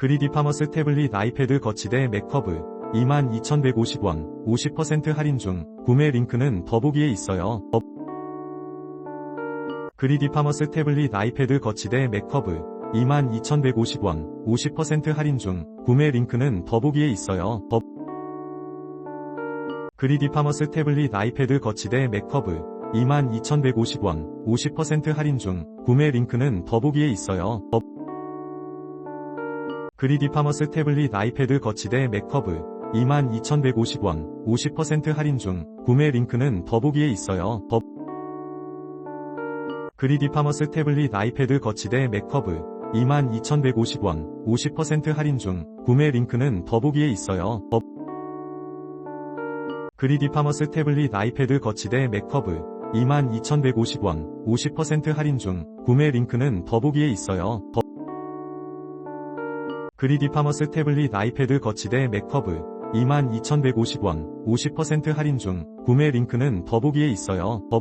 그리디 파머스 태블릿 아이패드 거치대 맥커브 22,150원 50% 할인 중 구매 링크는 더보기에 있어요. 더- 그리디 파머스 태블릿 아이패드 거치대 맥커브 22,150원 50% 할인 중 구매 링크는 더보기에 있어요. 더- 그리디 파머스 태블릿 아이패드 거치대 맥커브 22,150원 50% 할인 중 구매 링크는 더보기에 있어요. 더- 그리디 파머스 태블릿 아이패드 거치대 맥커브 22,150원 50% 할인 중 구매 링크는 더보기에 있어요. 더- 그리디 파머스 태블릿 아이패드 거치대 맥커브 22,150원 50% 할인 중 구매 링크는 더보기에 있어요. 더- 그리디 파머스 태블릿 아이패드 거치대 맥커브 22,150원 50% 할인 중 구매 링크는 더보기에 있어요. 더- 그리디 파머스 태블릿 아이패드 거치대 맥커브 22,150원 50% 할인 중 구매 링크는 더보기에 있어요. 더-